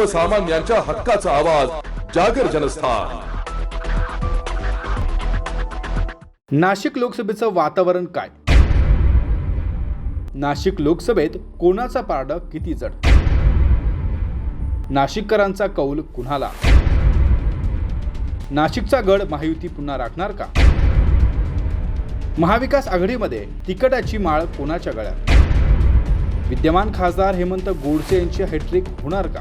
सर्वसामान्यांच्या हक्काचा आवाज जागर जनस्थान. नाशिक लोकसभेचं वातावरण काय? नाशिक लोकसभेत कोणाचा पारड किती जड? नाशिककरांचा कौल कुणाला? नाशिकचा गड महायुती पुन्हा राखणार का? महाविकास आघाडीमध्ये तिकटाची माळ कोणाच्या गळ्यात? विद्यमान खासदार हेमंत गोडसे यांची हॅट्रिक होणार का?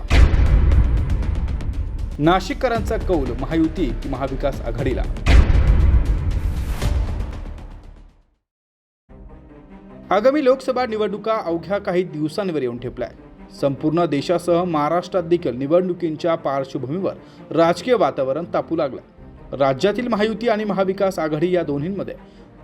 नाशिककरांचा कौल महायुती की महाविकास आघाडीला? आगामी लोकसभा निवडणुका अवघ्या काही दिवसांवर येऊन ठेपलाय संपूर्ण देशासह महाराष्ट्रात देखील निवडणुकींच्या पार्श्वभूमीवर राजकीय वातावरण तापू लागलं राज्यातील महायुती आणि महाविकास आघाडी या दोन्हींमध्ये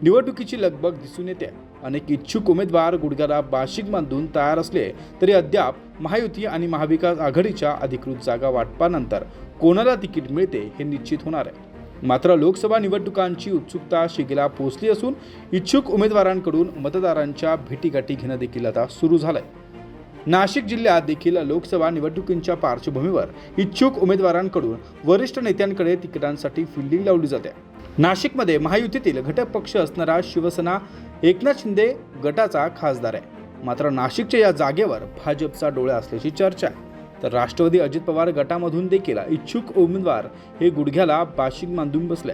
निवडणुकीची लगबग दिसून येते. अनेक इच्छुक उमेदवार गुडघ्याला बाशिक बांधून तयार असले तरी अद्याप महायुती आणि महाविकास आघाडीच्या अधिकृत जागा वाटपानंतर कोणाला तिकीट मिळते हे निश्चित होणार आहे. मात्र लोकसभा निवडणुकांची उत्सुकता शिगेला पोहोचली असून इच्छुक उमेदवारांकडून मतदारांच्या भेटीगाठी घेणं देखील आता सुरू झालंय. नाशिक जिल्ह्यात देखील लोकसभा निवडणुकींच्या पार्श्वभूमीवर इच्छुक उमेदवारांकडून वरिष्ठ नेत्यांकडे तिकिटांसाठी फिल्डिंग लावली जाते. नाशिकमध्ये महायुतीतील घटक पक्ष असणारा शिवसेना एकनाथ शिंदे गटाचा खासदार आहे. मात्र नाशिकच्या या जागेवर भाजपचा डोळा असल्याची चर्चा आहे. तर राष्ट्रवादी अजित पवार गटामधून देखील इच्छुक उमेदवार हे गुडघ्याला बाशिंग बांधून बसले.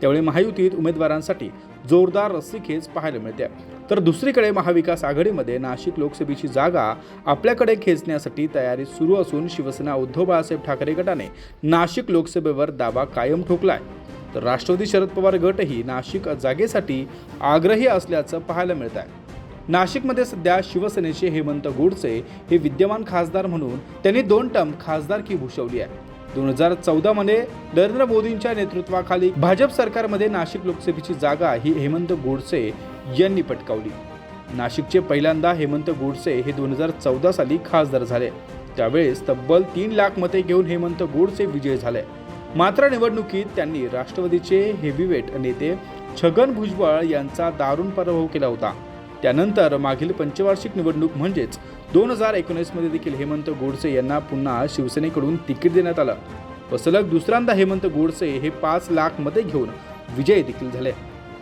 त्यावेळी महायुतीत उमेदवारांसाठी जोरदार रस्सीखेच पाहायला मिळते. तर दुसरीकडे महाविकास आघाडीमध्ये नाशिक लोकसभेची जागा आपल्याकडे खेचण्यासाठी तयारी सुरू असून शिवसेना उद्धव बाळासाहेब ठाकरे गटाने नाशिक लोकसभेवर दावा कायम ठोकला आहे तर राष्ट्रवादी शरद पवार गटही नाशिक जागेसाठी आग्रही असल्याचं पाहायला मिळत आहे. नाशिकमध्ये सध्या शिवसेनेचे हेमंत गोडसे हे विद्यमान खासदार म्हणून त्यांनी दोन टर्म खासदारकी भूषवली आहे. दोन हजार चौदामध्ये नरेंद्र मोदींच्या नेतृत्वाखाली भाजप सरकारमध्ये नाशिक लोकसभेची जागा ही हेमंत गोडसे यांनी पटकावली. नाशिकचे पहिल्यांदा हेमंत गोडसे हे दोन हजार चौदा साली खासदार झाले. त्यावेळेस तब्बल तीन लाख मते घेऊन हेमंत गोडसे विजय झाले. मात्र निवडणुकीत त्यांनी राष्ट्रवादीचे हेवीवेट नेते छगन भुजबळ यांचा दारुण पराभव केला होता. त्यानंतर मागील पंचवार्षिक निवडणूक म्हणजेच दोन हजार एकोणीसमध्ये देखील हेमंत गोडसे यांना पुन्हा शिवसेनेकडून तिकीट देण्यात आलं. व सलग दुसऱ्यांदा हेमंत गोडसे हे पाच लाख मते घेऊन विजयी देखील झाले.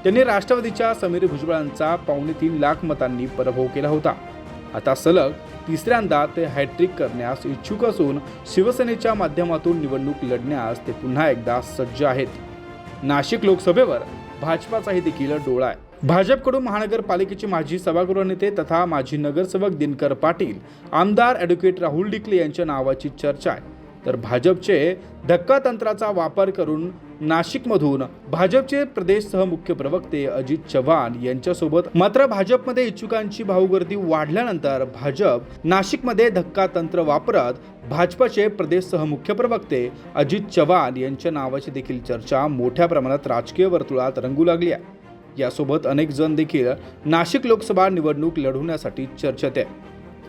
त्यांनी राष्ट्रवादीच्या समीर भुजबळांचा पावणे तीन लाख मतांनी पराभव केला होता. आता सलग तिसऱ्यांदा ते हॅट्रिक करण्यास इच्छुक असून शिवसेनेच्या माध्यमातून निवडणूक लढण्यास ते पुन्हा एकदा सज्ज आहेत. नाशिक लोकसभेवर भाजपाचाही देखील डोळा आहे. भाजपकडून महानगरपालिकेचे माजी सभागृह नेते तथा माजी नगरसेवक दिनकर पाटील आमदार ॲडव्होकेट राहुल डिकले यांच्या नावाची चर्चा आहे. तर भाजपचे धक्का तंत्राचा वापर करून नाशिकमधून भाजपचे प्रदेश सहमुख्य प्रवक्ते अजित चव्हाण यांच्यासोबत मात्र भाजपमध्ये इच्छुकांची भाऊगर्दी वाढल्यानंतर भाजप नाशिकमध्ये धक्का तंत्र वापरत भाजपचे प्रदेश सहमुख्य प्रवक्ते अजित चव्हाण यांच्या नावाची देखील चर्चा मोठ्या प्रमाणात राजकीय वर्तुळात रंगू लागली आहे. यासोबत अनेक जण देखील नाशिक लोकसभा निवडणूक लढवण्यासाठी चर्चेत आहे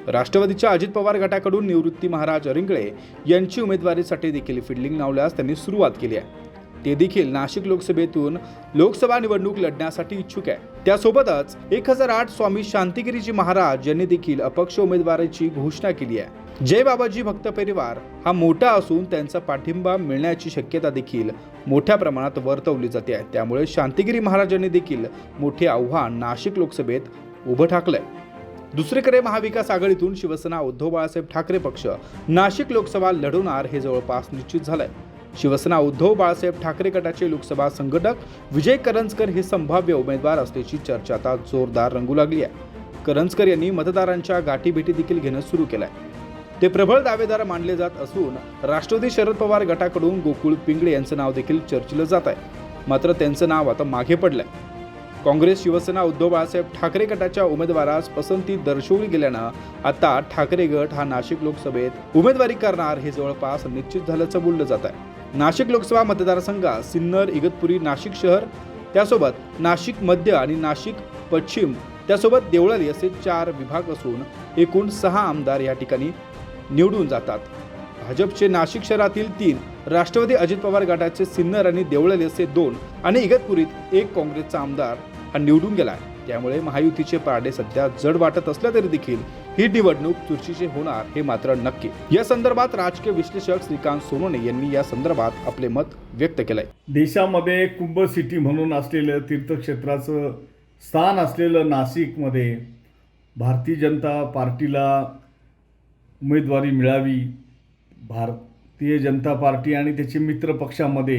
राष्ट्रवादीच्या अजित पवार गटाकडून निवृत्ती महाराज अरिंगळे यांची उमेदवारीसाठी देखील फिल्डिंग लावल्यास त्यांनी सुरुवात केली आहे. ते देखील नाशिक लोकसभेतून लोकसभा निवडणूक लढण्यासाठी इच्छुक आहे. त्यासोबतच एक हजार आठ स्वामी शांतिगिरीजी महाराज यांनी देखील अपक्ष उमेदवाराची घोषणा केली आहे. जय बाबाजी भक्त परिवार हा मोठा असून त्यांचा पाठिंबा मिळण्याची शक्यता देखील मोठ्या प्रमाणात वर्तवली जाते आहे. त्यामुळे शांतिगिरी महाराजांनी देखील मोठे आव्हान नाशिक लोकसभेत उभं ठाकलंय. दुसरीकडे महाविकास आघाडीतून शिवसेना उद्धव बाळासाहेब ठाकरे पक्ष नाशिक लोकसभा लढवणार हे जवळपास निश्चित झालंय. शिवसेना उद्धव बाळासाहेब ठाकरे गटाचे लोकसभा संघटक विजय करंजकर हे संभाव्य उमेदवार असल्याची चर्चा आता जोरदार रंगू लागली आहे. करंजकर यांनी मतदारांच्या गाठीभेटी देखील घेणं सुरू केलंय. ते प्रबळ दावेदार मानले जात असून राष्ट्रवादी शरद पवार गटाकडून गोकुळ पिंगळे यांचं नाव देखील चर्चिलं जात आहे. मात्र त्यांचं नाव आता मागे पडलंय. काँग्रेस शिवसेना उद्धव बाळासाहेब ठाकरे गटाच्या उमेदवारास पसंती दर्शवली गेल्यानं आता ठाकरे गट हा नाशिक लोकसभेत उमेदवारी करणार हे जवळपास निश्चित झाल्याचं बोललं जात आहे. नाशिक लोकसभा मतदारसंघात सिन्नर इगतपुरी नाशिक शहर त्यासोबत नाशिक मध्य आणि नाशिक पश्चिम त्यासोबत देवळाली असे चार विभाग असून एकूण सहा आमदार या ठिकाणी निवडून जातात. भाजपचे नाशिक शहरातील तीन राष्ट्रवादी अजित पवार गटाचे सिन्नर आणि देवळाली असे दोन आणि इगतपुरीत एक काँग्रेसचा आमदार हा निवडून गेला आहे त्यामुळे महायुतीचे पारडे सध्या जड वाटत असल्या तरी देखील ही निवडणूक चुरशीची होणार हे मात्र नक्की. या संदर्भात राजकीय विश्लेषक श्रीकांत सोनोने यांनी या संदर्भात आपले मत व्यक्त केलंय. देशामध्ये कुंभ सिटी म्हणून असलेलं तीर्थक्षेत्राचं स्थान असलेलं नाशिकमध्ये भारतीय जनता पार्टीला उमेदवारी मिळावी भारतीय जनता पार्टी आणि त्याचे मित्रपक्षामध्ये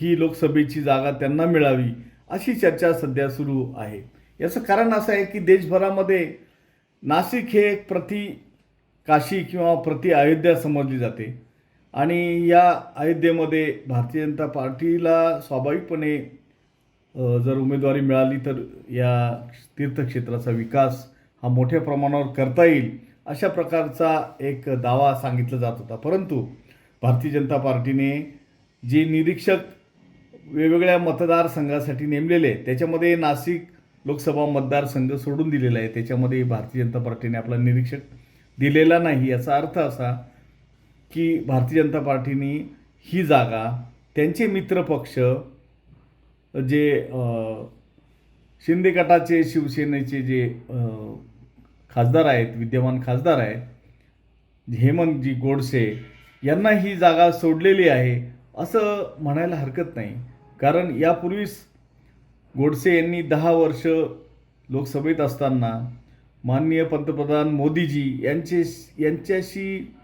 ही लोकसभेची जागा त्यांना मिळावी अशी चर्चा सध्या सुरू आहे. याचं कारण असं आहे की देशभरामध्ये नाशिक हे एक प्रति काशी किंवा प्रति अयोध्या समजली जाते. आणि या अयोध्येमध्ये भारतीय जनता पार्टीला स्वाभाविकपणे जर उमेदवारी मिळाली तर या तीर्थक्षेत्राचा विकास हा मोठ्या प्रमाणावर करता येईल अशा प्रकारचा एक दावा सांगितला जात होता. परंतु भारतीय जनता पार्टीने जे निरीक्षक वेगवेगळ्या मतदारसंघासाठी नेमलेले आहेत, त्याच्यामध्ये नाशिक लोकसभा मतदारसंघ सोडून दिलेला आहे. त्याच्यामध्ये भारतीय जनता पार्टीने आपला निरीक्षक दिलेला नाही. याचा अर्थ असा की भारतीय जनता पार्टीने ही जागा त्यांचे मित्रपक्ष जे शिंदे गटाचे शिवसेनेचे जे खासदार आहेत विद्यमान खासदार आहेत हेमंतजी गोडसे यांना ही जागा सोडलेली आहे. असं म्हणायला हरकत नाही. कारण यापूर्वीच गोडसे यांनी दहा वर्ष लोकसभेत असताना माननीय पंतप्रधान मोदीजी यांचे यांच्याशी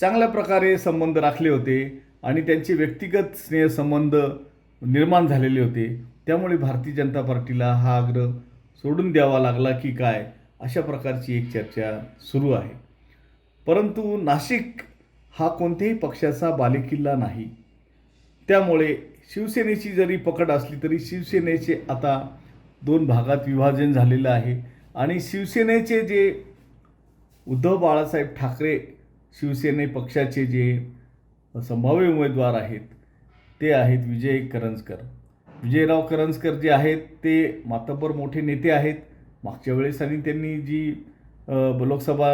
चांगल्या प्रकारे संबंध राखले होते आणि त्यांचे व्यक्तिगत स्नेहसंबंध निर्माण झालेले होते. त्यामुळे भारतीय जनता पार्टीला हा आग्रह सोडून द्यावा लागला की काय अशा प्रकारची एक चर्चा सुरू आहे. परंतु नाशिक हा कोणत्याही पक्षाचा बालेकिल्ला नाही. त्यामुळे शिवसेनेची जरी पकड असली तरी शिवसेनेचे आता दोन भागात विभाजन झालेलं आहे. आणि शिवसेनेचे जे उद्धव बाळासाहेब ठाकरे शिवसेने पक्षाचे जे संभाव्य उमेदवार आहेत ते आहेत विजय करंजकर. विजयराव करंजकर जे आहेत ते मातब्बर मोठे नेते आहेत. मागच्या वेळेस आणि त्यांनी जी लोकसभा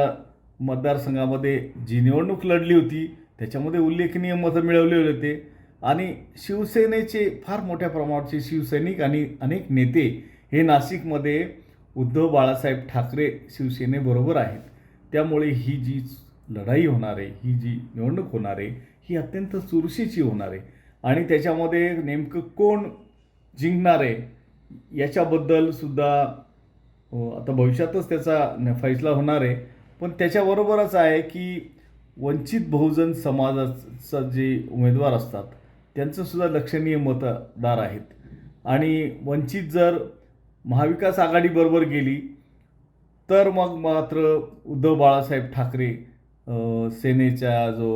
मतदारसंघामध्ये जी निवडणूक लढली होती त्याच्यामध्ये उल्लेखनीय मतं मिळवले होते. आणि शिवसेनेचे फार मोठ्या प्रमाणाचे शिवसैनिक आणि अनेक नेते हे नाशिकमध्ये उद्धव बाळासाहेब ठाकरे शिवसेनेबरोबर आहेत. त्यामुळे ही जी लढाई होणार आहे ही जी निवडणूक होणार आहे ही अत्यंत चुरशीची होणार आहे. आणि त्याच्यामध्ये नेमकं कोण जिंकणार आहे याच्याबद्दल सुद्धा आता भविष्यातच त्याचा फैसला होणार आहे. पण त्याच्याबरोबरच आहे की वंचित बहुजन समाजाचं जे उमेदवार असतात त्यांचं सुद्धा लक्षणीय मतदार आहेत. आणि वंचित जर महाविकास आघाडीबरोबर गेली तर मग मात्र उद्धव बाळासाहेब ठाकरे सेनेचा जो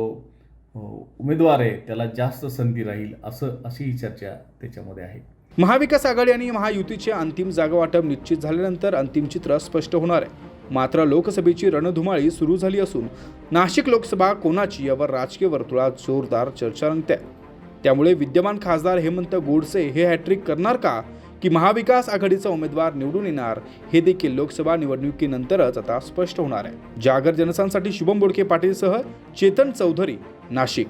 उमेदवार आहे त्याला जास्त संधी राहील असं अशी ही चर्चा त्याच्यामध्ये आहे. महाविकास आघाडी आणि महायुतीचे अंतिम जागा वाटप निश्चित झाल्यानंतर अंतिम चित्र स्पष्ट होणार आहे. मात्र लोकसभेची रणधुमाळी सुरू झाली असून नाशिक लोकसभा कोणाची यावर राजकीय वर्तुळात जोरदार चर्चा रंगते त्यामुळे विद्यमान खासदार हेमंत गोडसे हे हॅट्रिक करणार का? की महाविकास आघाडीचा उमेदवार निवडून येणार? हे देखील लोकसभा निवडणुकीनंतरच आता स्पष्ट होणार आहे. जागर जनसांसाठी शुभम बोडके पाटीलसह चेतन चौधरी नाशिक.